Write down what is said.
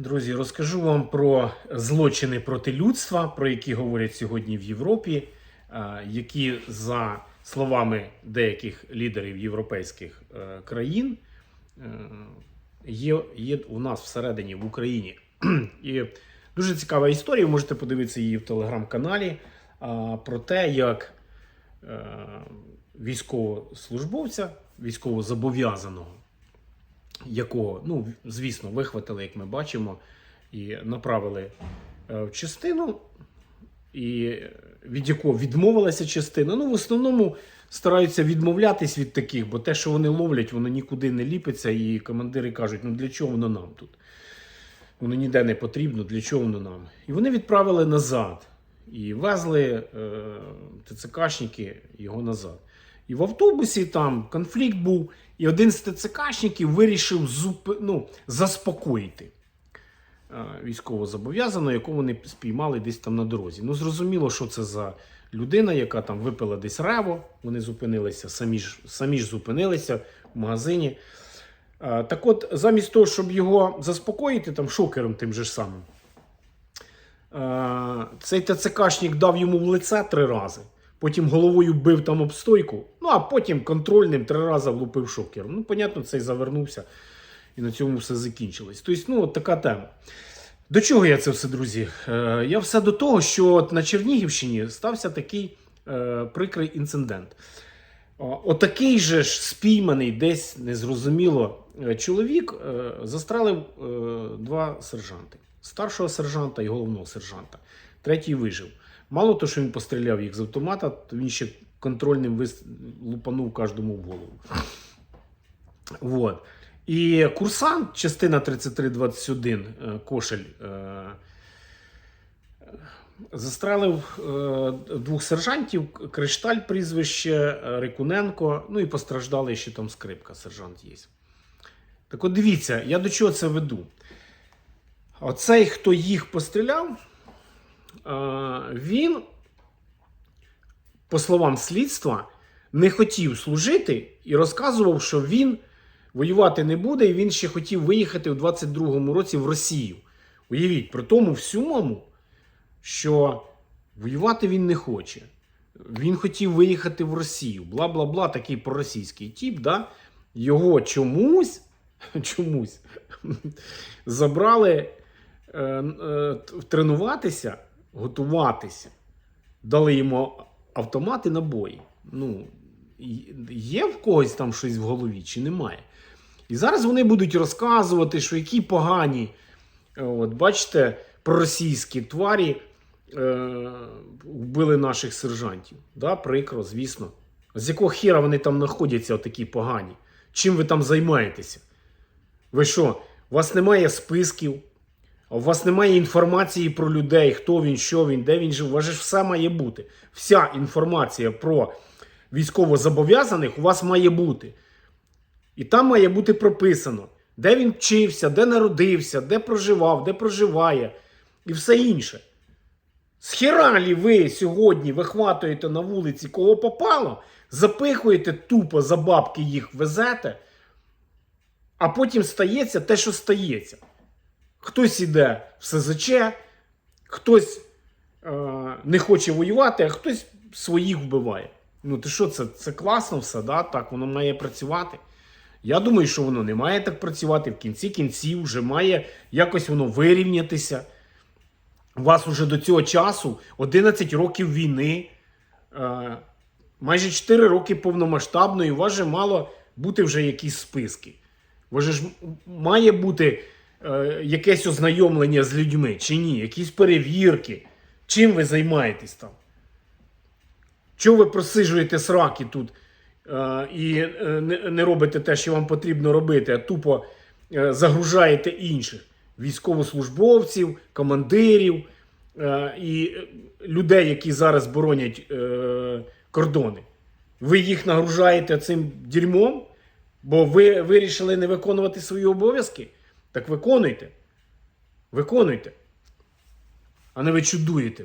Друзі, розкажу вам про злочини проти людства, про які говорять сьогодні в Європі, е, які, за словами деяких лідерів європейських е, країн, е, є, є у нас всередині в Україні. І дуже цікава історія. Можете подивитися її в телеграм-каналі про те, як військовослужбовця, військовозобов'язаного, якого, ну, звісно, вихватили, як ми бачимо, і направили е, в частину, і від якого відмовилася частина. Ну, в основному стараються відмовлятись від таких, бо те, що вони ловлять, воно нікуди не ліпиться, і командири кажуть, ну для чого воно нам тут? Воно ніде не потрібно, для чого воно нам? І вони відправили назад. І везли е, ТЦКшники його назад. І в автобусі там конфлікт був, і один з ТЦКшників вирішив зуп... ну, заспокоїти е, військовозобов'язаного, якого вони спіймали десь там на дорозі. Ну, зрозуміло, що це за людина, яка там випила десь рево, вони зупинилися, самі ж, самі ж зупинилися в магазині. Е, Так от, замість того, щоб його заспокоїти, там шокером тим же самим, е, цей ТЦКшник дав йому в лице три рази, потім головою бив там об стойку, ну а потім контрольним три рази влупив шокером. Ну, понятно, цей завернувся, і на цьому все закінчилось. Тобто, ну, от така тема. До чого я це все, друзі? Е, я все до того, що от на Чернігівщині стався такий е, прикрий інцидент. Отакий же ж спійманий десь незрозуміло е, чоловік е, застрелив е, два сержанти: старшого сержанта і головного сержанта. Третій вижив. Мало того, що він постріляв їх з автомата, то він ще контрольним лупанув кожному в голову. Вот. І курсант, частина 3321, е, Кошель, е, застрелив е, двох сержантів, Кришталь прізвище, Рикуненко, ну і постраждали ще там скрипка, сержант є. Так от дивіться, я до чого це веду. Оцей, хто їх постріляв, е, він, по словам слідства, не хотів служити і розказував, що він воювати не буде, і він ще хотів виїхати у 22-му році в Росію. Уявіть, при тому всьому, що воювати він не хоче. Він хотів виїхати в Росію. Бла бла бла, такий проросійський тіп, да? його чомусь, чомусь забрали тренуватися, готуватися. Дали йому автомат і набої. Ну, є в когось там щось в голові чи немає? І зараз вони будуть розказувати, що які погані, е, от, бачите, проросійські тварі е, вбили наших сержантів. Да, Прикро, звісно. З якого хіра вони там знаходяться, такі погані? Чим ви там займаєтеся? Ви що, у вас немає списків, у вас немає інформації про людей, хто він, що він, де він жив. У вас же все має бути. Вся інформація про військовозобов'язаних у вас має бути. І там має бути прописано, де він вчився, де народився, де проживав, де проживає і все інше. З хералі ви сьогодні вихватуєте на вулиці, кого попало, запихуєте тупо за бабки їх везете, а потім стається те, що стається. Хтось іде в СЗЧ, хтось е, не хоче воювати, а хтось своїх вбиває. Ну, ти що, це, це класно все, да? так воно має працювати. Я думаю, що воно не має так працювати. В кінці кінців вже має якось воно вирівнятися. У вас уже до цього часу 11 років війни, е, майже 4 роки повномасштабної, у вас же мало бути вже якісь списки. У вас же має бути е, якесь ознайомлення з людьми чи ні, якісь перевірки. Чим ви займаєтесь там? Чого ви просижуєте сраки тут е, і е, не, робите те, що вам потрібно робити, а тупо загружаєте інших військовослужбовців, командирів і людей, які зараз боронять кордони? Ви їх нагружаєте цим дерьмом, бо ви вирішили не виконувати свої обов'язки? Так виконуйте. Виконуйте. А не ви чудуєте.